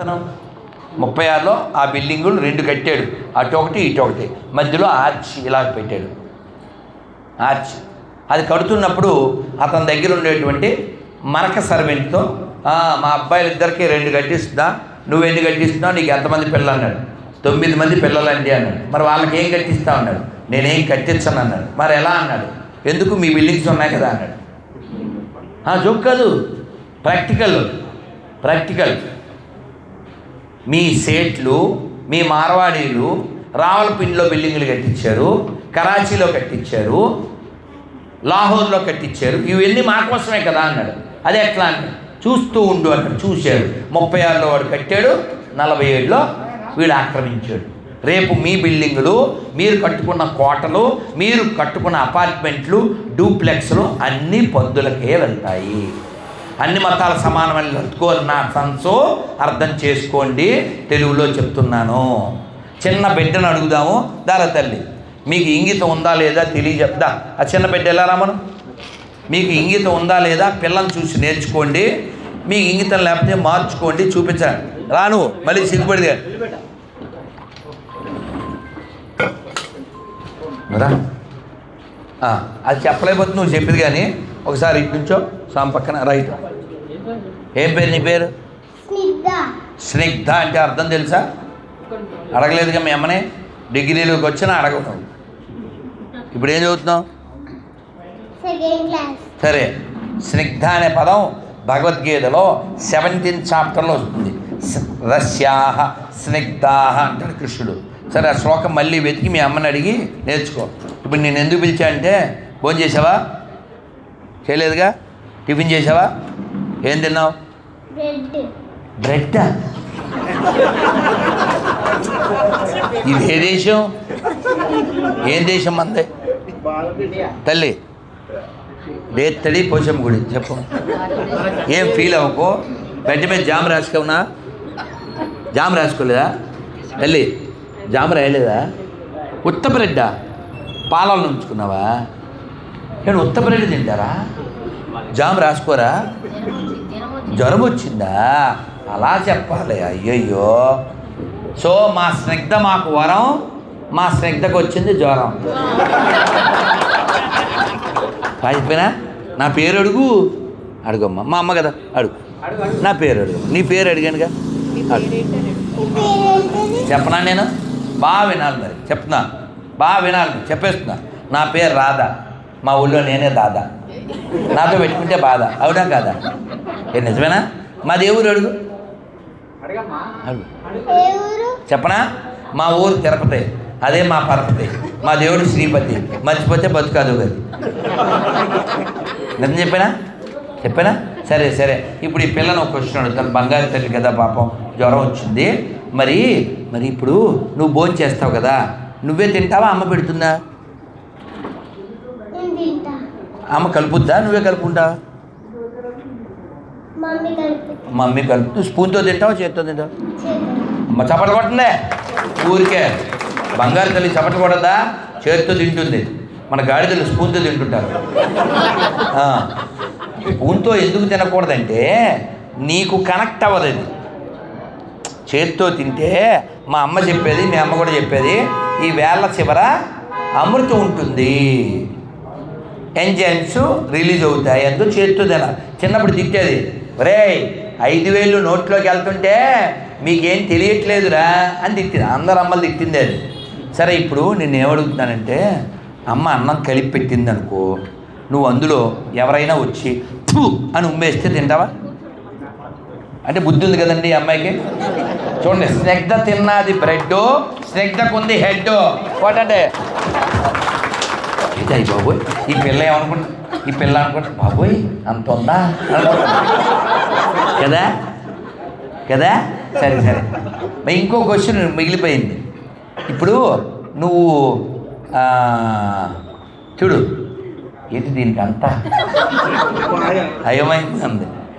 అతను ముప్పై ఆరులో ఆ బిల్డింగులు రెండు కట్టాడు. అటు ఒకటి ఇటు ఒకటి. మధ్యలో ఆర్చ్ ఇలా పెట్టాడు. ఆర్చ్. అది కడుతున్నప్పుడు అతని దగ్గర ఉండేటువంటి మరక సర్వెంట్తో మా అబ్బాయిలు ఇద్దరికి రెండు కట్టిస్తుందా నువ్వు ఎన్ని కట్టిస్తున్నావు? నీకు ఎంతమంది పిల్లలు? అన్నాడు. తొమ్మిది మంది పిల్లలండి అన్నాడు. మరి వాళ్ళకి ఏం కట్టిస్తా? అన్నాడు. నేనేం కట్టించను అన్నాడు. మరి ఎలా? అన్నాడు. ఎందుకు? మీ బిల్డింగ్స్ ఉన్నాయి కదా అన్నాడు. జోక్ కాదు. ప్రాక్టికల్. ప్రాక్టికల్. మీ సేట్లు మీ మార్వాడీలు రావలపిండిలో బిల్డింగ్లు కట్టించారు కరాచీలో కట్టించారు లాహోర్లో కట్టించారు. ఇవన్నీ మా కోసమే కదా అన్నాడు. అది ఎట్లా అన్నాడు చూస్తూ ఉండు అన్నాడు చూశాడు. ముప్పై ఆరులో వాడు కట్టాడు నలభై ఏడులో వీడు ఆక్రమించాడు. రేపు మీ బిల్డింగులు మీరు కట్టుకున్న కోటలు మీరు కట్టుకున్న అపార్ట్మెంట్లు డూప్లెక్స్లు అన్నీ పందులకే వెళ్తాయి. అన్ని మతాల సమానమని నా సన్సు అర్థం చేసుకోండి. తెలుగులో చెప్తున్నాను. చిన్న బిడ్డను అడుగుదాము. దారా తల్లి మీకు ఇంగితం ఉందా లేదా తెలియజెప్దా ఆ చిన్న బిడ్డ ఎలా రామను మీకు ఇంగితం ఉందా లేదా పిల్లల్ని చూసి నేర్చుకోండి. మీకు ఇంగితం లేకపోతే మార్చుకోండి చూపించండి. రాను మళ్ళీ సిగ్గుపడి రా. అది చెప్పలేకపోతే నువ్వు చెప్పింది కానీ ఒకసారి ఇటు నుంచో సాం పక్కన రైట్. ఏం పేరు నీ పేరు? స్నిగ్ధ. స్నిగ్ధ అంటే అర్థం తెలుసా? అడగలేదుగా మీ అమ్మని. డిగ్రీలోకి వచ్చినా అడగవు ఇప్పుడు ఏం చదువుతున్నావు? సరే. స్నిగ్ధ అనే పదం భగవద్గీతలో సెవెంటీన్త్ చాప్టర్లో వస్తుంది. స- రస్యాహ స్నిగ్ధాహ అంటాడు కృష్ణుడు. సరే ఆ శ్లోకం మళ్ళీ వెతికి మీ అమ్మని అడిగి నేర్చుకో. ఇప్పుడు నేను ఎందుకు పిలిచా అంటే ఫోన్ చేసావా? చేయలేదుగా? టిఫిన్ చేసావా? ఏం తిన్నావు? రెడ్ బ్రెడ్ ఇది ఏ దేశం? ఏం దేశం మంది తల్లి. దేత్తడి పోషమ్మ గుడి చెప్పు. ఏం ఫీల్ అవ్వకో? బెడ్ మీద జామ్ రాసుకోవునా జామ్ రాసుకోలేదా? తల్లి. జామ్ రాయలేదా ఉత్త బ్రెడ్డా పాలలో ఉంచుకున్నావా? నేను ఉత్త బ్రెడ్ తింటారా? జామ్ రాసుకోరా? జ్వరం వచ్చిందా? అలా చెప్పాలి అయ్యయ్యో. సో మా స్నిగ్ధ మాకు వరం మా స్నిగ్ధకు వచ్చింది జ్వరం. అయిపోయినా నా పేరు అడుగు. అడుగమ్మా మా అమ్మ కదా అడుగు. నా పేరు అడుగు. నీ పేరు అడిగానుగా. చెప్పనా నేను? బాగా వినాలి మరి. చెప్తున్నా. బాగా వినాలి చెప్పేస్తున్నా. నా పేరు రాధా. మా ఊళ్ళో నేనే దాదా. నాతో పెట్టుకుంటే బాధ. అవునా కాదా? ఏ నిజమేనా? మా దేవుడు అడుగు? చెప్పనా? మా ఊరు తిరుపతి. అదే మా పరపతి. మా దేవుడు శ్రీపతి. మర్చిపోతే బతుకాదు అది నిజం చెప్పానా? చెప్పానా? సరే సరే. ఇప్పుడు ఈ పిల్లను ఒక క్వశ్చన్ అడుగుతాను. బంగారు తల్లి కదా పాపం. జ్వరం వచ్చింది. మరి మరి ఇప్పుడు నువ్వు భోజనం చేస్తావు కదా నువ్వే తింటావా? అమ్మ పెడుతుందా? అమ్మ కలుపుద్దా? నువ్వే కలుపుకుంటావా? మమ్మీ కలిపి స్పూన్తో తింటావా? చేతితో తింటావా? అమ్మ చప్పట్లు కొట్టండి ఊరికే. బంగారు తల్లి చప్పట్లు కొడదా చేతితో తింటుంది. మన గాడిదలు స్పూన్తో తింటుంటారు. స్పూన్తో ఎందుకు తినకూడదంటే నీకు కనెక్ట్ అవ్వదు అది. చేతితో తింటే మా అమ్మ చెప్పేది మీ అమ్మ కూడా చెప్పేది ఈ వేళ్ళ చివర అమృతం ఉంటుంది. ఎంజైమ్స్ రిలీజ్ అవుతాయి. అందుకు చేతితో తినాలి. చిన్నప్పుడు తిట్టేది రే ఐదు వేలు నోట్లోకి వెళ్తుంటే మీకేం తెలియట్లేదురా అని తిట్టింది. అందరు అమ్మలు తిట్టింది అది. సరే ఇప్పుడు నేను ఏమడుగుతున్నానంటే అమ్మ అన్నం కలిపి పెట్టింది అనుకో నువ్వు అందులో ఎవరైనా వచ్చి అని ఉమ్మేస్తే తింటావా? అంటే బుద్ధి ఉంది కదండి ఈ అమ్మాయికి? చూడండి స్నిగ్ధ తిన్నది బ్రెడ్ స్నిగ్ధకు ఉంది హెడ్ వాటంటే ఇది అయ్యి బాబోయ్? ఈ పిల్ల ఏమనుకుంటా ఈ పిల్ల అనుకుంటా బాబోయ్ అంత ఉందా. కదా? కదా? సరే సరే. ఇంకో క్వశ్చన్ మిగిలిపోయింది. ఇప్పుడు నువ్వు చూడు ఏంటి దీనికి అంతా అయోమయంగా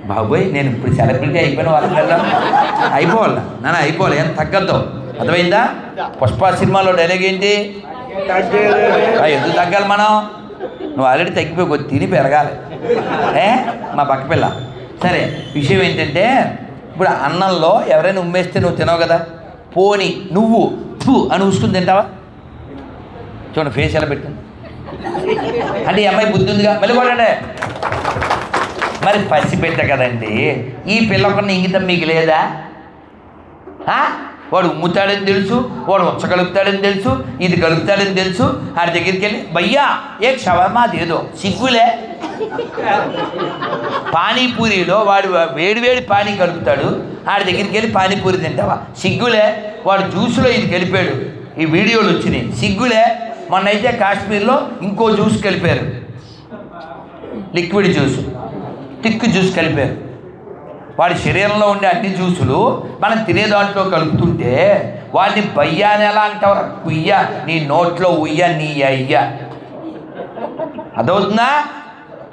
బాబోయ్ నేను ఇప్పుడు సెలబ్రిటీ అయిపోయిన వాళ్ళకి వెళ్ళాను అయిపోవాలి. నాన్న అయిపోవాలి. ఏం తగ్గద్దు. అర్థమైందా? పుష్ప సినిమాలో డైలాగ్ ఏంటి? ఎందుకు తగ్గాలి మనం? నువ్వు ఆల్రెడీ తగ్గిపోయి కొద్ది తిని పెరగాలి. ఏ? మా పక్క పిల్ల. సరే విషయం ఏంటంటే ఇప్పుడు అన్నంలో ఎవరైనా ఉమ్మేస్తే నువ్వు తినవు కదా? పోని నువ్వు ఫు అని ఊసుకుని తింటావా? చూడండి ఫేస్ ఎలా పెట్టింది. అంటే ఈ అమ్మాయి బుద్ధి ఉందిగా? మళ్ళీ కొట్టండి. మరి పసిపెట్ట కదండి. ఈ పిల్లకున్న ఇంగితం మీకు లేదా? వాడు ఉమ్ముతాడని తెలుసు వాడు ఉచ్చ కలుపుతాడని తెలుసు ఇది కలుపుతాడని తెలుసు ఆడి దగ్గరికి వెళ్ళి భయ్యా ఏ క్షవర్మా అదేదో సిగ్గులే? పానీపూరిలో వాడు వేడి వేడి పానీ కలుపుతాడు ఆడి దగ్గరికి వెళ్ళి పానీపూరి తింటావా? సిగ్గులే వాడు జ్యూస్లో ఇది కలిపాడు ఈ వీడియోలు వచ్చినాయి సిగ్గులే మొన్న అయితే కాశ్మీర్లో ఇంకో జ్యూస్ కలిపారు లిక్విడ్ జ్యూస్. టిక్ జ్యూస్ కలిపారు. వాడి శరీరంలో ఉండే అన్ని జ్యూసులు మనం తినే దాంట్లో కలుపుతుంటే వాడిని బయ్యా అని ఎలా అంటావు కుయ్య నీ నోట్లో ఉయ్య నీ అయ్య. అదవుతుందా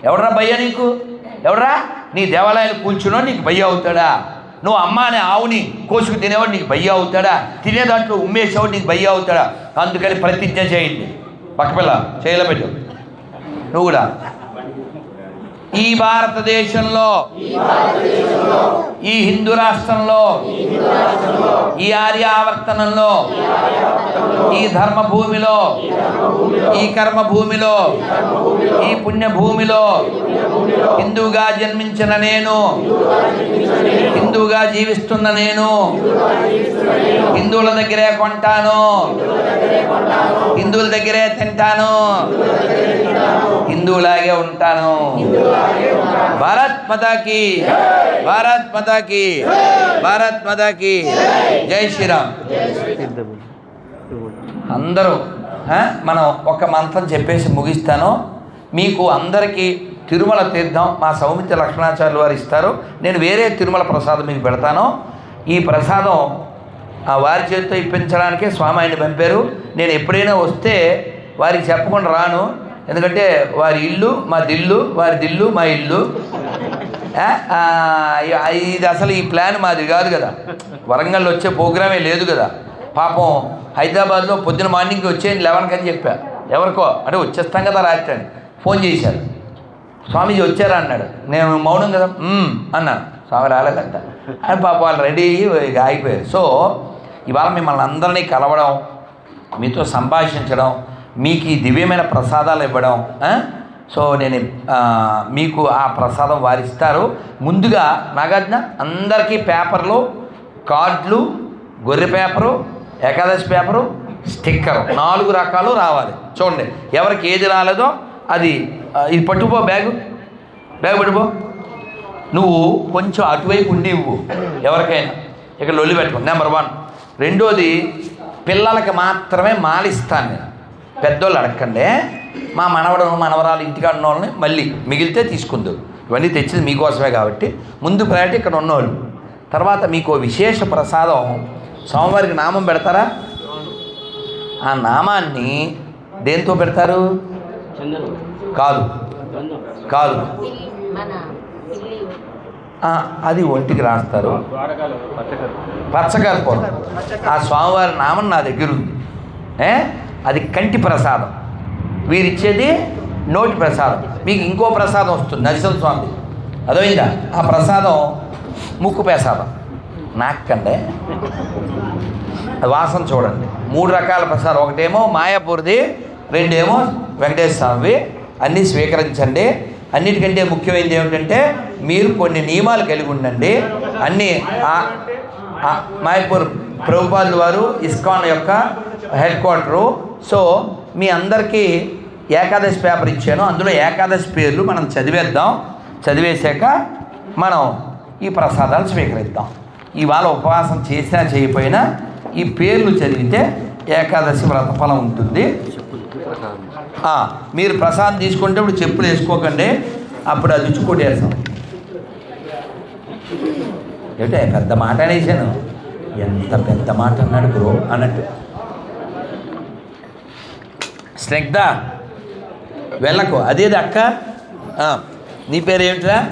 ఎవడరా భయ్య నీకు? ఎవడరా? నీ దేవాలయాలు కూర్చునో నీకు భయ్య అవుతాడా? నువ్వు అమ్మ అనే ఆవుని కోసుకు తినేవాడు నీకు భయ్య అవుతాడా? తినే దాంట్లో ఉమ్మేసేవాడు నీకు భయ్య అవుతాడా? అందుకని ప్రతిజ్ఞ చేయండి. పక్కపిల్ల చేయలే పెట్టు. నువ్వు కూడా. ఈ భారతదేశంలో ఈ హిందూ రాష్ట్రంలో ఈ ఆర్యావర్తనంలో ఈ ధర్మభూమిలో ఈ కర్మభూమిలో ఈ పుణ్యభూమిలో హిందువుగా జన్మించిన నేను హిందువుగా జీవిస్తున్న నేను హిందువుల దగ్గరే కొంటాను హిందువుల దగ్గరే తింటాను హిందువులాగే ఉంటాను. భారత్ మాతాకి భారత్ మాతాకి భారత్ మాతాకి జై. శ్రీరామ్. అందరూ మనం ఒక మంత్రం చెప్పేసి ముగిస్తాను. మీకు అందరికీ తిరుమల తీర్థం మా సౌమిత్ర లక్ష్మణాచార్యులు వారు ఇస్తారు. నేను వేరే తిరుమల ప్రసాదం మీకు పెడతాను. ఈ ప్రసాదం ఆ వారి చేతితో ఇప్పించడానికే స్వామి ఆయన పంపారు. నేను ఎప్పుడైనా వస్తే వారికి చెప్పకుండా రాను. ఎందుకంటే వారి ఇల్లు మా దిల్లు వారి దిల్లు మా ఇల్లు. ఇది అసలు ఈ ప్లాన్ మాది కాదు కదా. వరంగల్ వచ్చే ప్రోగ్రామే లేదు కదా. పాపం హైదరాబాద్లో పొద్దున మార్నింగ్కి వచ్చేయండి లెవెన్కి అని చెప్పా. ఎవరికో? అంటే వచ్చేస్తాం కదా రాత్రి అని. ఫోన్ చేశారు. స్వామీజీ వచ్చారా అన్నాడు. నేను మౌనం కదా. అన్నాను స్వామి రాలేదంట. అని పాప వాళ్ళు రెడీ అయ్యి ఆగిపోయారు. సో ఇవాళ మిమ్మల్ని అందరినీ కలవడం మీతో సంభాషించడం మీకు ఈ దివ్యమైన ప్రసాదాలు ఇవ్వడం సో నేను మీకు ఆ ప్రసాదం వారిస్తారు. ముందుగా నాగార్జున అందరికీ పేపర్లు కార్డులు గొర్రె పేపరు ఏకాదశి పేపరు స్టిక్కర్. నాలుగు రకాలు రావాలి. చూడండి ఎవరికి ఏది రాలేదో అది ఇది పట్టుకుపో బ్యాగు. బ్యాగ్ పట్టుకో నువ్వు కొంచెం అటువైపు ఉండి ఇవ్వు ఎవరికైనా. ఇక్కడ లొల్లి పెట్టుకో. నెంబర్ వన్ రెండోది పిల్లలకి మాత్రమే మాలిస్తాను నేను. పెద్దోళ్ళు అడగండి మా మనవడు మనవరాలు ఇంటికాడ ఉన్న వాళ్ళని మళ్ళీ మిగిలితే తీసుకుందు. ఇవన్నీ తెచ్చింది మీకోసమే కాబట్టి. ముందు ప్రయారిటీ ఇక్కడ ఉన్నోళ్ళు. తర్వాత మీకు విశేష ప్రసాదం. సోమవారికి నామం పెడతారా? ఆ నామాన్ని దేంతో పెడతారు? కాదు. కాదు. అది ఒంటికి రాస్తారు. పచ్చకర్పూరం. ఆ స్వామివారి నామం నా దగ్గర ఉంది. ఏ? అది కంటి ప్రసాదం. వీరిచ్చేది నోటి ప్రసాదం. మీకు ఇంకో ప్రసాదం వస్తుంది నరసింహ స్వామి అదోయిందా ఆ ప్రసాదం ముక్కు ప్రసాదం. నాకండే అది వాసన చూడండి. మూడు రకాల ప్రసాదం. ఒకటేమో మాయాపూర్ది రెండేమో వెంకటేశ్వర స్వామివి అన్నీ స్వీకరించండి. అన్నిటికంటే ముఖ్యమైనది ఏమిటంటే మీరు కొన్ని నియమాలు కలిగి ఉండండి. అన్నీ మాయపూర్ ప్రభుపాదుల వారు ఇస్కాన్ యొక్క హెడ్ క్వార్టరు. సో మీ అందరికీ ఏకాదశి పేపర్ ఇచ్చాను. అందులో ఏకాదశి పేర్లు మనం చదివేద్దాం. చదివేశాక మనం ఈ ప్రసాదాలు స్వీకరిద్దాం. ఇవాళ ఉపవాసం చేసినా చేయకపోయినా ఈ పేర్లు చదివితే ఏకాదశి వ్రతఫలం ఉంటుంది. మీరు ప్రసాదం తీసుకుంటే ఇప్పుడు చెప్పులు వేసుకోకండి. అప్పుడు అది ఇచ్చి కొట్టేస్తాం. ఏమిటే? పెద్ద మాట అనేసాను ఎంత పెద్ద మాట అన్నాడు బ్రో అన్నట్టు. స్నిగ్ధ వెళ్ళకు. అదేది అక్క? నీ పేరు ఏమిట్రా?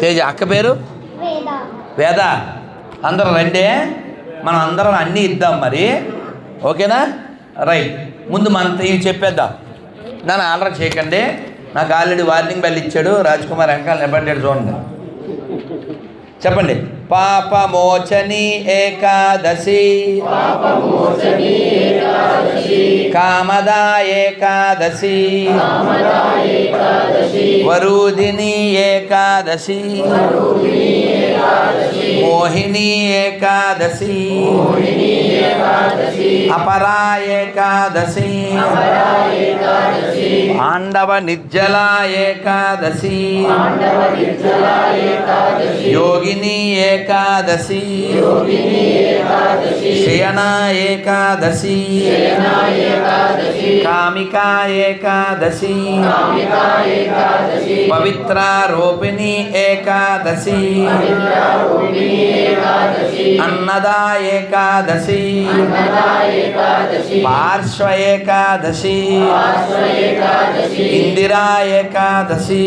తేజ. అక్క పేరు? వేద. వేద. అందరూ రండి. మనం అందరం అన్నీ ఇద్దాం మరి. ఓకేనా? రైట్. ముందు మన ఇవి చెప్పేద్దాం. నన్ను ఆర్డర్ చేయకండి. నాకు ఆల్రెడీ వార్నింగ్ బెల్ ఇచ్చాడు. రాజ్ కుమార్ వెనకాల నిలబడ్డాడు చూడండి. చెప్పండి. పాపమోచని ఏకాదశి కామదా ఏకాదశి వరుదిని ఏకాదశి మోహిని ఏకాదశి. అపరా ఏకాదశి. పాండవ నిర్జల ఏకాదశి. యోగిని ఏకాదశి. శయన ఏకాదశి. కామికా ఏకాదశి. పవిత్రారోపిణి ఏకాదశి. అన్నదా ఏకాదశి పార్శ్వ ఏకాదశి ఇందిరా ఏకాదశి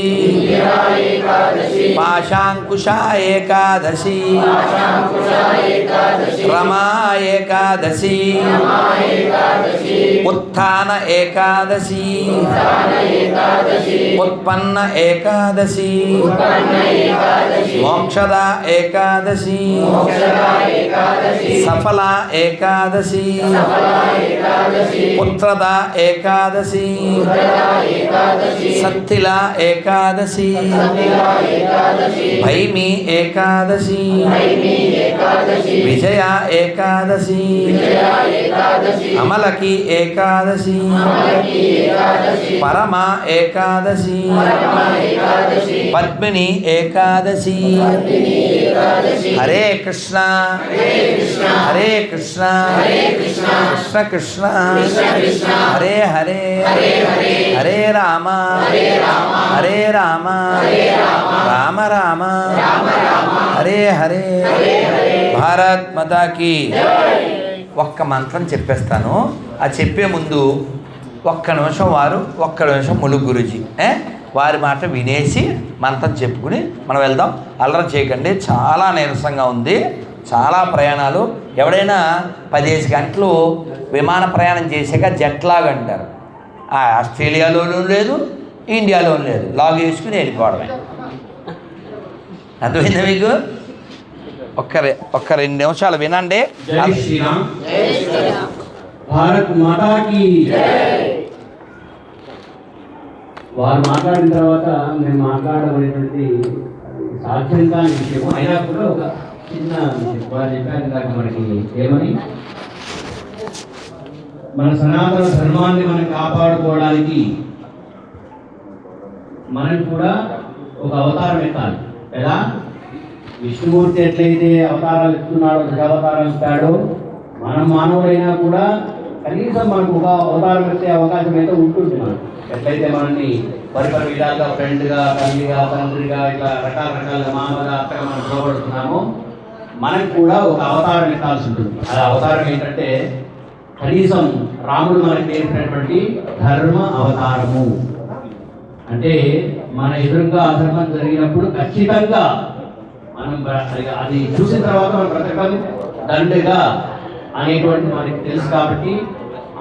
పాశాంకుశ ఏకాదశి రమా ఏకాదశి ఉత్థాన ఏకాదశి ఉత్పన్న ఏకాదశి మోక్షద ఏకాదశి. సఫల ఏకాదశి. పుత్రద ఏకాదశి. సత్తిల ఏకాదశి. భైమి ఏకాదశి. విజయ ఏకాదశి. అమలకి ఏకాదశి. పరమ ఏకాదశి. పద్మిని ఏకాదశి. హరే కృష్ణ. హరే కృష్ణ. కృష్ణ కృష్ణ. హరే హరే. హరే రామ. హరే రామ. రామ రామ. హరే హరే. భారత్ మతాకి ఒక్క మంత్రం చెప్పేస్తాను. ఆ చెప్పే ముందు ఒక్క నిమిషం వారు ఒక్క నిమిషం ములుగు గురుజీ. ఏ? వారి మాట వినేసి మంత్రం చెప్పుకుని మనం వెళ్దాం. అల్లరి చేయకండి. చాలా నీరసంగా ఉంది. చాలా ప్రయాణాలు. ఎవడైనా పదిహేను గంటలు విమాన ప్రయాణం చేసాక జెట్ లాగ్ అంటారు. ఆ ఆస్ట్రేలియాలోనూ లేదు ఇండియాలోనూ లేదు. లాగ్ వేసుకుని వెళ్ళిపోవడమే. అర్థమైందా మీకు? ఒక్క రె- ఒక్క రెండు నిమిషాలు వినండి. జై శ్రీరామ్. భారత్ మాతా కి వారు మాట్లాడిన తర్వాత మేము మాట్లాడడం అనేటువంటి సాధ్యం కాని విషయం అయినా కూడా ఒక చిన్న వారు చెప్పారు ఇందాక మనకి ఏమని? మన సనాతన ధర్మాన్ని మనం కాపాడుకోవడానికి మనం కూడా ఒక అవతారం ఎత్తాలి ఎలా? విష్ణుమూర్తి ఎట్లయితే అవతారాలు ఇస్తున్నాడో దశావతారాలు ఇస్తాడో మనం మానవుడైనా కూడా కనీసం మనకు ఒక అవతారం ఎత్తే అవకాశం అయితే ఉంటుంది. మనకు ఎట్లయితే మనల్ని పరిపరి విధాలుగా ఫ్రెండ్గా తల్లిగా తండ్రిగా ఇట్లా రకాల రకాల మామగా అత్తగా మనం పిలువబడుతున్నామో మనకు కూడా ఒక అవతారం ఎత్తాల్సి ఉంటుంది. ఆ అవతారం ఏంటంటే కనీసం రాముడు మనకి నేర్పినటువంటి ధర్మ అవతారము. అంటే మన ఎదురుగా అధర్మం జరిగినప్పుడు ఖచ్చితంగా మనం అది- అది చూసిన తర్వాత మనం బ్రతకడం దండగా అనేటువంటి మనకి తెలుసు కాబట్టి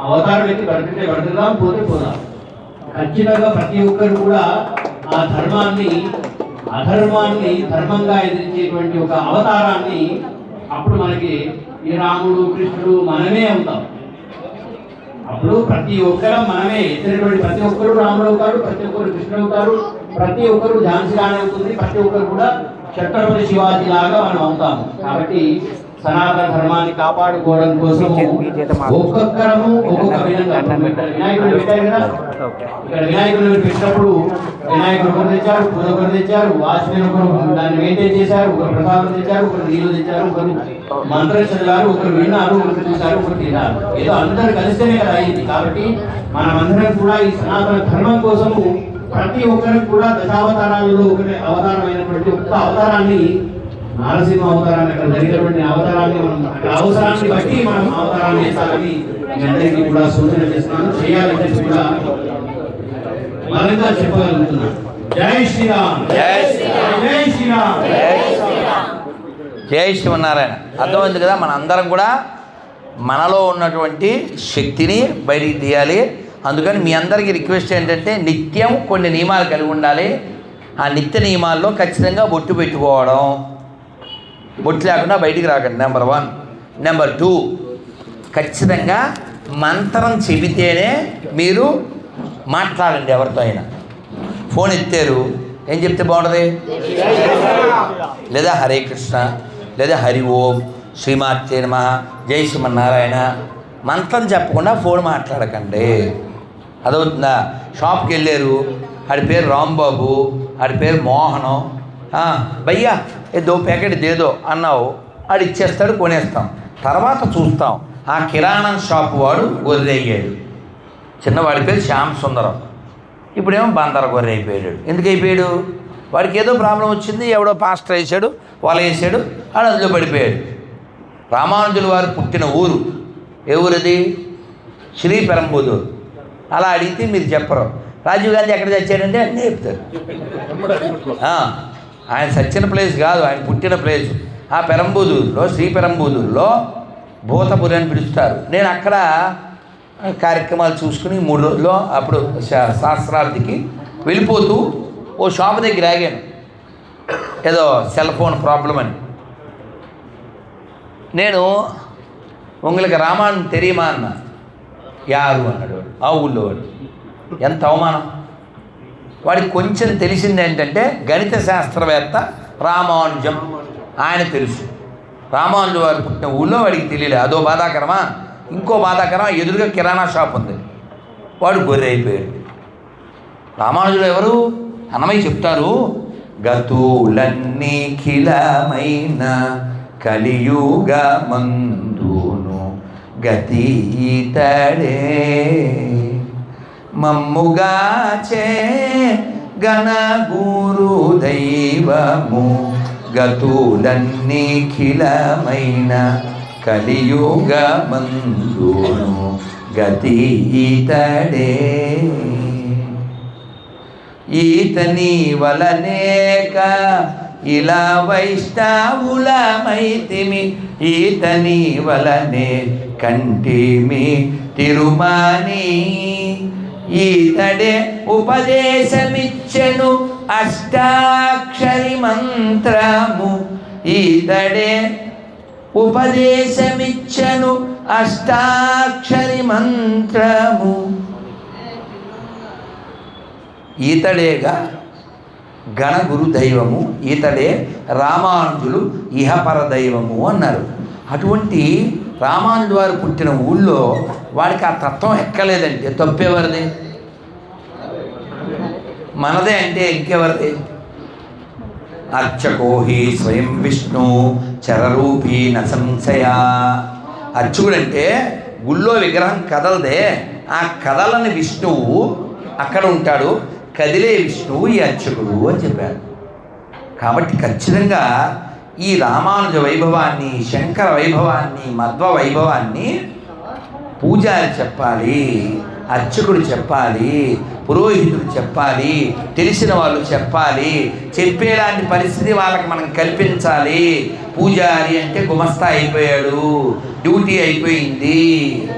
అవతారం ఎత్తి బ్రతికితే బ్రతుకుదాం పోతే పోదాం. ఖచ్చితంగా ప్రతి ఒక్కరు కూడా ఆ ధర్మాన్ని అధర్మాన్ని ధర్మంగా ఎదిరించేటువంటి ఒక అవతారాన్ని అప్పుడు మనకి ఈ రాముడు కృష్ణుడు మనమే అవుతాం. అప్పుడు ప్రతి ఒక్కరం మనమే ఎత్తినటువంటి ప్రతి ఒక్కరు రాముడు అవుతారు ప్రతి ఒక్కరు కృష్ణుడు అవుతారు ప్రతి ఒక్కరు ఝాన్సీ రాణి అవుతుంది ప్రతి ఒక్కరు కూడా ఛత్రపతి శివాజీ లాగా మనం అవుతాము. కాబట్టి సనాతన ధర్మాన్ని కాపాడుకోవడం కోసం ఒక్కొక్కరము ఒక్కొక్క విధంగా. వినాయకుడు పెట్టారు కదా? ఇక్కడ వినాయకుడు పెట్టినప్పుడు వినాయకుడు ఒకరు తెచ్చారు పూజ ఒకరు తెచ్చారు వాచ్మెన్ ఒకరు దాన్ని మెయింటైన్ చేశారు ఒకరు ప్రసాదం తెచ్చారు ఒకరు నీళ్ళు తెచ్చారు ఒకరు మంత్రం చదివారు ఒకరు విన్నారు ఒకరు చూశారు ఒకరు తిన్నారు. ఏదో అందరు కలిస్తేనే కదా అయింది కాబట్టి మనమందరం కూడా ఈ సనాతన ధర్మం కోసము ప్రతి ఒక్కరికి కూడా దశావతారాలలో ఒకటి అవతారమైనటువంటి ఒక్క అవతారాన్ని నారసింహ అవతారాన్ని అక్కడ జరిగినటువంటి అవతారాన్ని మనం అవసరాన్ని బట్టి మనం అవతారాన్ని వేస్తారని మీ అందరికీ కూడా సూచన చేస్తున్నాను. చేయాలంటే కూడా బలంగా చెప్పగలుగుతున్నాను జై శ్రీరామ్. జై జై శ్రీరామ్. జై శ్రీమన్నారాయణ. అర్థమైంది కదా? మన అందరం కూడా మనలో ఉన్నటువంటి శక్తిని బయటికి తీయాలి. అందుకని మీ అందరికీ రిక్వెస్ట్ ఏంటంటే నిత్యం కొన్ని నియమాలు కలిగి ఉండాలి. ఆ నిత్య నియమాల్లో ఖచ్చితంగా బొట్టు పెట్టుకోవడం. బొట్టు లేకుండా బయటికి రాకండి. నెంబర్ వన్ నెంబర్ టూ ఖచ్చితంగా మంత్రం చెబితేనే మీరు మాట్లాడండి ఎవరితో అయినా. ఫోన్ ఎత్తారు. ఏం చెప్తే బాగుంటుంది? లేదా హరే కృష్ణ లేదా హరి ఓం శ్రీమాతే నమ జై శ్రీమన్నారాయణ. మంత్రం చెప్పకుండా ఫోన్ మాట్లాడకండి. అదవుతుందా? షాప్కి వెళ్ళారు. ఆడి పేరు రాంబాబు ఆడి పేరు మోహనం. భయ్యా ఏ దో ప్యాకెట్ దేదో అన్నావు ఆడు ఇచ్చేస్తాడు కొనేస్తాం. తర్వాత చూస్తాం. ఆ కిరాణా షాప్ వాడు గొర్రెయ్యాడు. చిన్నవాడి పేరు శ్యామ్ సుందరం. ఇప్పుడేమో బందర గొర్రె అయిపోయాడు ఎందుకు అయిపోయాడు? వాడికి ఏదో ప్రాబ్లం వచ్చింది ఎవడో పాస్టర్ వేసాడు వల వేసాడు ఆడు అందులో పడిపోయాడు. రామానుజుల వారు పుట్టిన ఊరు. ఏ ఊరది? శ్రీ పెరంబూదూరు. అలా అడిగితే మీరు చెప్పరు. రాజీవ్ గాంధీ ఎక్కడ చచ్చాడంటే అన్నీ చెప్తారు. ఆయన సచ్చిన ప్లేస్ కాదు ఆయన పుట్టిన ప్లేస్. ఆ పెరంబూదూరులో శ్రీ పెరంబూదూరులో భూతపురి అని పిలుస్తారు. నేను అక్కడ కార్యక్రమాలు చూసుకుని మూడు రోజుల్లో అప్పుడు శాస్త్రార్థికి వెళ్ళిపోతూ ఓ షాప్ దగ్గర ఆగాను. ఏదో సెల్ ఫోన్ ప్రాబ్లం అని. నేను ఉంగలికి రామాను తెరీమా అన్న. యారు అన్నాడు ఆ ఊళ్ళో ఎంత అవమానం. వాడికి కొంచెం తెలిసింది ఏంటంటే గణిత శాస్త్రవేత్త రామానుజం. ఆయన తెలుసు. రామానుజం వారు పుట్టిన ఊళ్ళో వాడికి తెలియలే. అదో బాధాకరమా? ఇంకో బాధాకరమా? ఎదురుగా కిరాణా షాప్ ఉంది. వాడు గొర్రె అయిపోయాడు. రామానుజులు ఎవరు? అన్నమయ్య చెప్తారు గతులన్నీఖిలమైన కలియుగ మందును గతీతడే మమ్ముగా చే గణ గురు దైవము గతులన్నీ ఖిలమైన కలియుగ మందును గతి ఈతడే. ఈతని వలనేక ఇలా వైష్ణవులమైతిమి ఈతని వలనే కంటిమి తిరుమాని. ఈతడే ఉపదేశమిచ్చెను అష్టాక్షరి మంత్రము ఈతడే ఉపదేశమిచ్చను అష్టాక్షరి మంత్రము ఈతడేగా గణగురు దైవము ఈతడే రామానుజులు ఇహపర దైవము అన్నారు. అటువంటి రామానుడు వారు పుట్టిన ఊళ్ళో వాడికి ఆ తత్వం ఎక్కలేదంటే తప్పేవరిది? మనదే అంటే ఇంకెవరిది? అర్చకోహి స్వయం విష్ణు చరరూపీ నసంశయ అర్చకుడంటే గుళ్ళో విగ్రహం కదలదే. ఆ కదలని విష్ణువు అక్కడ ఉంటాడు. కదిలే విష్ణువు ఈ అర్చకుడు అని చెప్పారు. కాబట్టి ఖచ్చితంగా ఈ రామానుజ వైభవాన్ని శంకర వైభవాన్ని మధ్వ వైభవాన్ని పూజారి చెప్పాలి అర్చకుడు చెప్పాలి పురోహితుడు చెప్పాలి తెలిసిన వాళ్ళు చెప్పాలి చెప్పేలాంటి పరిస్థితి వాళ్ళకి మనం కల్పించాలి. పూజారి అంటే గుమస్తా అయిపోయాడు డ్యూటీ అయిపోయింది.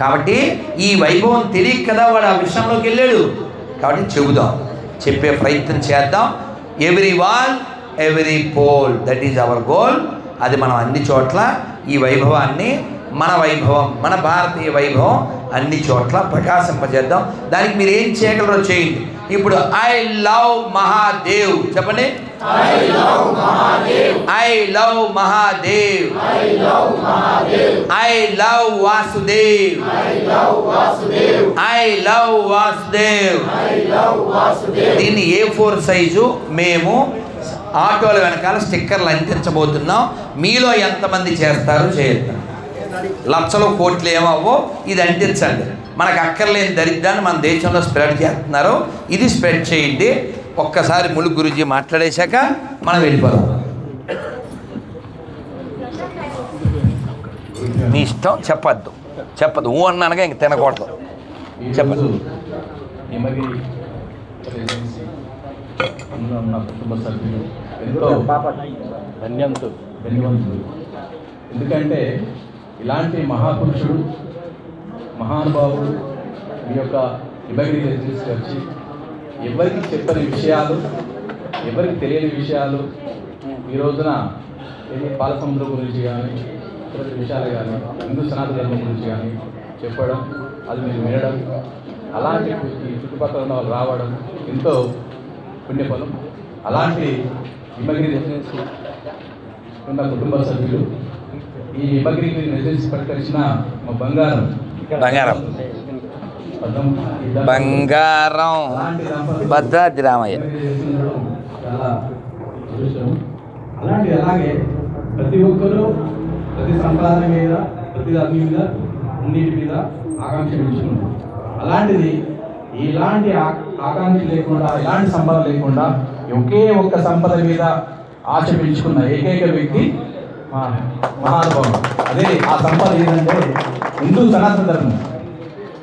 కాబట్టి ఈ వైభవం తెలియక కదా వాడు ఆ విషయంలోకి వెళ్ళాడు. కాబట్టి చెబుదాం చెప్పే ప్రయత్నం చేద్దాం. Every wall every pole that is our goal అది మనం అన్ని చోట్ల ఈ వైభవాన్ని మన వైభవం మన భారతీయ వైభవం అన్ని చోట్ల ప్రకాశింపజేద్దాం. దానికి మీరు ఏం చేయగలరో చేయండి. ఇప్పుడు ఐ లవ్ మహాదేవ్ చెప్పండి. I love Mahadev I love Vasudev I love Vasudev దీన్ని ఏ ఫోర్ సైజు మేము ఆటోల వెనకాల స్టిక్కర్లు అంటించబోతున్నాం. మీలో ఎంతమంది చేస్తారు? చేద్దాం లక్షలు కోట్లు ఏమవ్వో ఇది అంటించండి. మనకు అక్కర్లేని దరిద్రాన్ని మన దేశంలో స్ప్రెడ్ చేస్తున్నారు. ఇది స్ప్రెడ్ చేయండి. ఒక్కసారి ములు గురుజీ మాట్లాడేశాక మనం వెళ్ళిపోదాం. మీ ఇష్టం? చెప్పద్దు. చెప్పద్దు. ఊ అన్నానుగా ఇంక తినకూడదు. చెప్పదు ఉన్న కుటుంబ సభ్యులు ఎంతో ధన్యంతులు ధన్యవంతులు ఎందుకంటే ఇలాంటి మహాపురుషుడు మహానుభావుడు మీ యొక్క రెసిడెన్సీకి వచ్చి ఎవరికి చెప్పని విషయాలు ఎవరికి తెలియని విషయాలు ఈ రోజున పాలసముద్రం గురించి కానీ ఇతర విషయాలు కానీ హిందూ సనాతన ధర్మం గురించి కానీ చెప్పడం అది మీరు వినడం అలాంటి చుట్టుపక్కల ఉన్న వాళ్ళు రావడం ఎంతో పుణ్యఫలం. అలాంటి హిమగిరి రెసిడెన్సీ ఉన్న కుటుంబ సభ్యులు. ఈ హిమగిరి రెసిడెన్సీ ప్రకటించిన మా బంగారం. బంగారం. బంగారం. భద్రాద్రి రామయ్య. అలాంటి అలాగే ప్రతి ఒక్కరూ ప్రతి సంపాదన మీద ప్రతి దాని మీద అన్నిటి మీద ఆకాంక్ష పెంచుకున్నారు. అలాంటిది ఇలాంటి ఆకాంక్ష లేకుండా ఎలాంటి సంపద లేకుండా ఒకే ఒక్క సంపద మీద ఆశ పెంచుకున్న ఏకైక వ్యక్తి మా మహానుభావుడు. అదే ఆ సంపద ఏంటంటే హిందూ సనాతన ధర్మం.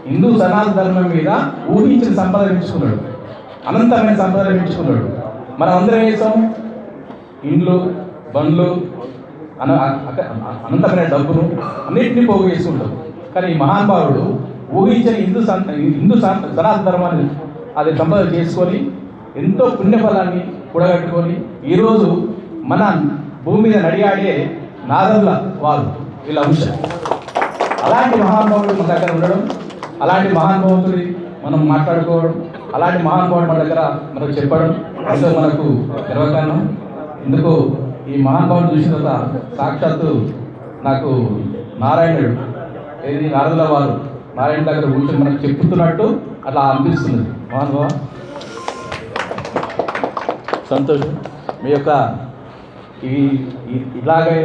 హిందూ సనాతన ధర్మం మీద ఊహించిన సంపద పెంచుకున్నాడు. అనంతమైన సంపద పెంచుకున్నాడు. మనం అందరం వేసాం ఇండ్లు బండ్లు అన అనంతమైన డబ్బును అన్నింటినీ పోగు చేసుకుంటాం కానీ ఈ మహానుభావుడు ఊహించిన హిందూ సన్ హిందూ సనాతన ధర్మాన్ని అది సంపద చేసుకొని ఎంతో పుణ్యఫలాన్ని కూడగట్టుకొని ఈరోజు మన భూమి మీద నడియాడే నాదరుల వారు వీళ్ళ అంశం. అలాంటి మహానుభావుడు మన దగ్గర ఉండడం అలాంటి మహానుభావుడి మనం మాట్లాడుకోవడం అలాంటి మహానుభావుడు మన దగ్గర మనకు చెప్పడం ఎంతో మనకు గర్వకారణం. ఎందుకు ఈ మహానుభావుడు చూసిన తర్వాత సాక్షాత్తు నాకు నారాయణుడు ఏది నారదుల వారు నారాయణ దగ్గర కూర్చొని మనకు చెప్పుతున్నట్టు అట్లా అనిపిస్తుంది. మహానుభావ? సంతోషం. మీ యొక్క ఈ ఇలాగే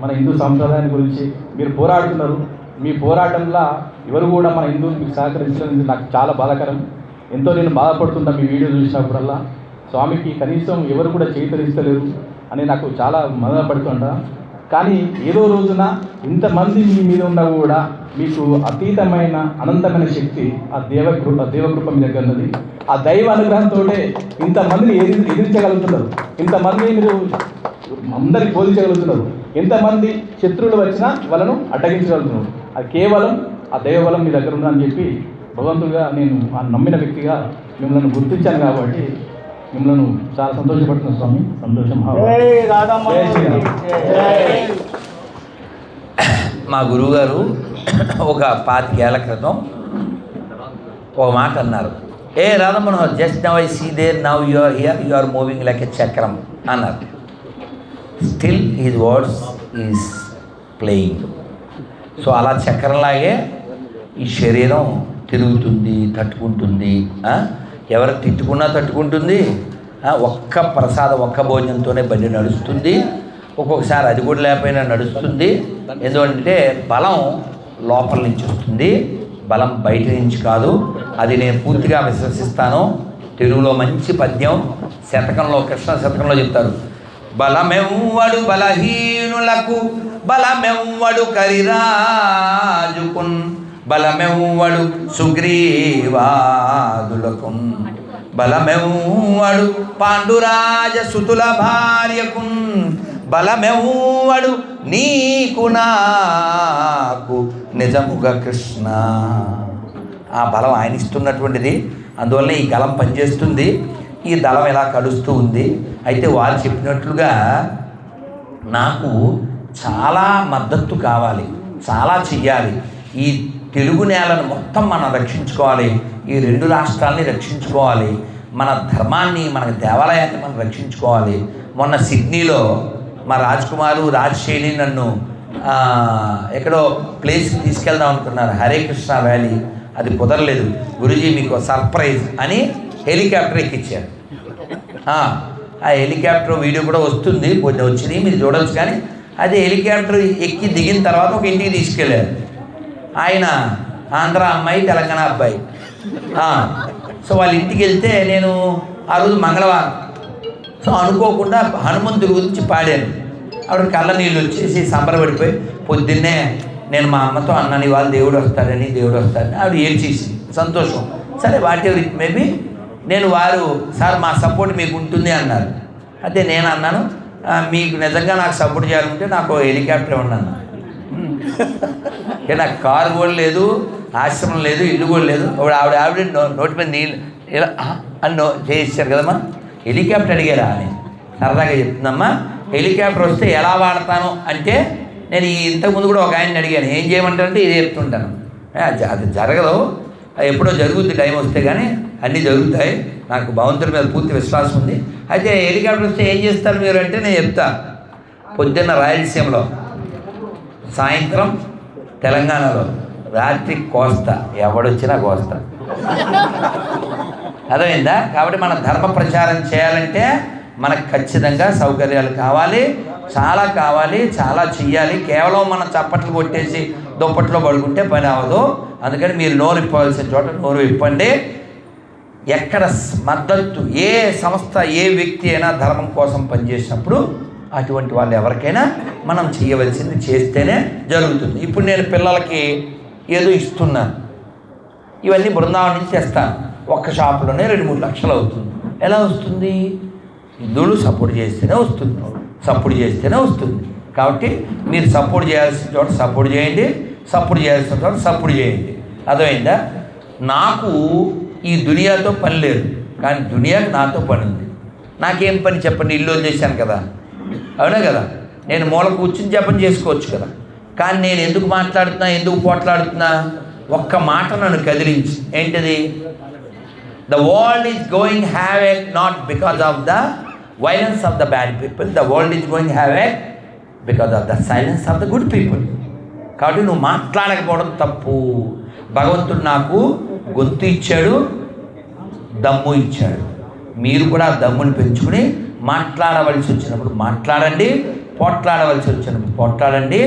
మన హిందూ సంప్రదాయం గురించి మీరు పోరాడుతున్నారు. మీ పోరాటంలో ఎవరు కూడా మన హిందువులు మీకు సహకరించడం నాకు చాలా బాధాకరం. ఎంతో నేను బాధపడుతుంటా మీ వీడియో చూసినప్పుడల్లా. స్వామికి కనీసం ఎవరు కూడా చేతరిస్తలేరు అని నాకు చాలా మదనపడుతుంటా కానీ ఏదో రోజున ఇంతమంది మీ మీద ఉన్నా కూడా మీకు అతీతమైన అనంతమైన శక్తి ఆ దేవకృప దేవకృప మీ దగ్గర ఉన్నది. ఆ దైవ అనుగ్రహంతో ఇంతమందిని ఎదిరి ఎదిరించగలుగుతున్నారు. ఇంతమంది మీరు అందరికి బోధించగలుగుతున్నారు ఎంతమంది శత్రువులు వచ్చినా వాళ్ళను అడ్డగించగలుగుతున్నారు. అది కేవలం ఆ దైవబలం మీ దగ్గర ఉందని చెప్పి భగవంతుడిగా నేను ఆ నమ్మిన వ్యక్తిగా మిమ్మల్ని గుర్తించాను కాబట్టి మిమ్మల్ని చాలా సంతోషపడుతున్నాను స్వామి. సంతోషం. మా గురువుగారు ఒక పాతికేళ్ళ క్రితం ఒక మాట అన్నారు. ఏ Radhamanohar just now I see there now you are here you are moving like a chakram అన్నారు. Still his words is playing so అలా చక్రంలాగే ఈ శరీరం తిరుగుతుంది తట్టుకుంటుంది ఎవరు తిట్టుకున్నా తట్టుకుంటుంది ఒక్క ప్రసాదం ఒక్క భోజనంతోనే బండి నడుస్తుంది. ఒక్కొక్కసారి అది కూడా లేకపోయినా నడుస్తుంది. ఎందుకంటే బలం లోపల నుంచి వస్తుంది. బలం బయట నుంచి కాదు. అది నేను పూర్తిగా విశ్వసిస్తాను. తెలుగులో మంచి పద్యం శతకంలో కృష్ణ శతకంలో చెప్తారు. బలమెవ్వడు బలహీనులకు బలమెవ్వడు కరిరాజుకున్ బలమెవ్వడు సుగ్రీవాదులకున్ బలమెవ్వడు పాండురాజ సుతుల భార్యకున్ బలమెవ్వడు నీకు నాకు నిజముగా కృష్ణ. ఆ బలం ఆయన ఇస్తున్నటువంటిది అందువల్ల ఈ గలం పనిచేస్తుంది. ఈ దళం ఇలా కడుస్తూ ఉంది? అయితే వారు చెప్పినట్లుగా నాకు చాలా మద్దతు కావాలి. చాలా చెయ్యాలి. ఈ తెలుగు నేలను మొత్తం మనం రక్షించుకోవాలి. ఈ రెండు రాష్ట్రాలని రక్షించుకోవాలి. మన ధర్మాన్ని మన దేవాలయాన్ని మనం రక్షించుకోవాలి. మొన్న సిడ్నీలో మా రాజ్కుమారు రాజశైలి నన్ను ఎక్కడో ప్లేస్కి తీసుకెళ్దాం అనుకున్నారు. హరే కృష్ణ వ్యాలీ. అది కుదరలేదు. గురుజీ మీకు సర్ప్రైజ్ అని హెలికాప్టర్ ఎక్కిచ్చారు. ఆ హెలికాప్టర్ వీడియో కూడా వస్తుంది. కొంచెం వచ్చింది మీరు చూడవచ్చు కానీ అది హెలికాప్టర్ ఎక్కి దిగిన తర్వాత ఒక ఇంటికి తీసుకెళ్ళారు ఆయన ఆంధ్ర అమ్మాయి తెలంగాణ అబ్బాయి. సో వాళ్ళ ఇంటికి వెళ్తే నేను ఆ రోజు మంగళవారం. సో అనుకోకుండా హనుమంతుడి గురించి పాడాను. ఆవిడ కళ్ళ నీళ్ళు వచ్చేసి సంబరపడిపోయి పొద్దున్నే నేను మా అమ్మతో అన్నాను ఇవాళ దేవుడు వస్తాడని దేవుడు వస్తాడని ఆవిడ ఏడ్చేసి సంతోషం. సరే వాట్ ఎవర్ ఇట్ మేబీ నేను వారు సార్ మా సపోర్ట్ మీకు ఉంటుంది అన్నారు. అదే నేను అన్నాను మీకు నిజంగా నాకు సపోర్ట్ చేయాలంటే నాకు హెలికాప్టర్ ఉన్నాను ఇక నాకు కారు కూడా లేదు ఆశ్రమం లేదు ఇల్లు కూడా లేదు. ఆవిడ ఆవిడ ఆవిడ నోటి మీద నీళ్ళు ఇలా అన్నో అని నో చేయిస్తారు కదమ్మా. హెలికాప్టర్ అడిగారా అని. సరదాగా చెప్తుందమ్మా హెలికాప్టర్ వస్తే ఎలా వాడతాను అంటే నేను ఇంతకుముందు కూడా ఒక ఆయన అడిగాను ఏం చేయమంటారంటే ఇది చెప్తుంటాను. అది- జరగదు. ఎప్పుడో జరుగుద్ది టైం వస్తే కానీ అన్నీ జరుగుతాయి. నాకు భగవంతుడి మీద పూర్తి విశ్వాసం ఉంది. అయితే హెలికాప్టర్ వస్తే ఏం చేస్తారు మీరు? అంటే నేను చెప్తా. పొద్దున్న రాయలసీమలో సాయంత్రం తెలంగాణలో రాత్రి కోస్తా. ఎవడొచ్చినా కోస్తా. అర్థమైందా? కాబట్టి మనం ధర్మ ప్రచారం చేయాలంటే మనకు ఖచ్చితంగా సౌకర్యాలు కావాలి చాలా కావాలి చాలా చెయ్యాలి. కేవలం మనం చప్పట్లు కొట్టేసి దుప్పట్లో పడుకుంటే పని అవ్వదు. అందుకని మీరు నోరు ఇప్పవలసిన చోట నోరు ఇప్పండి ఎక్కడ మద్దతు ఏ సంస్థ ఏ వ్యక్తి అయినా ధర్మం కోసం పనిచేసినప్పుడు అటువంటి వాళ్ళు ఎవరికైనా మనం చేయవలసింది చేస్తేనే జరుగుతుంది. ఇప్పుడు నేను పిల్లలకి ఏదో ఇస్తున్నాను. ఇవన్నీ బృందావనం నుంచి తెస్తాను. ఒక్క షాపులోనే రెండు మూడు లక్షలు అవుతుంది. ఎలా వస్తుంది? హిందువులు సపోర్ట్ చేస్తేనే వస్తుంది. సపోర్ట్ చేస్తేనే వస్తుంది. కాబట్టి మీరు సపోర్ట్ చేయాల్సిన చోట సపోర్ట్ చేయండి. సపోర్ట్ చేయాల్సిన చోట సపోర్ట్ చేయండి. అర్థమైందా? నాకు ఈ దునియాతో పని లేదు. కానీ దునియాకి నాతో పని ఉంది. నాకేం పని చెప్పండి? ఇల్లు చేశాను కదా. అవునా కదా? నేను మూల కూర్చుని జపం చేసుకోవచ్చు కదా. కానీ నేను ఎందుకు మాట్లాడుతున్నా? ఎందుకు పోట్లాడుతున్నా? ఒక్క మాట నన్ను కదిలించి. ఏంటిది? The world is going have a not because of the violence of the bad people the world is going have a because of the silence of the good people కాబట్టి నువ్వు మాట్లాడకపోవడం తప్పు. భగవంతుడు నాకు గొంతు ఇచ్చాడు దమ్ము ఇచ్చాడు. మీరు కూడా దమ్ముని పెంచుకుని మాట్లాడవలసి వచ్చినప్పుడు మాట్లాడండి పోట్లాడవలసి వచ్చినప్పుడు పోట్లాడండి.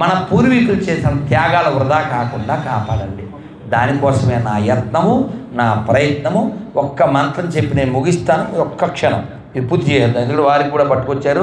మన పూర్వీకులు చేసిన త్యాగాల వృధా కాకుండా కాపాడండి. దానికోసమే నా యత్నము నా ప్రయత్నము. ఒక్క మంత్రం చెప్పి నేను ముగిస్తాను. ఒక్క క్షణం. ఇది పూర్తి చేయాలి ఎందుకంటే వారికి కూడా పట్టుకొచ్చారు.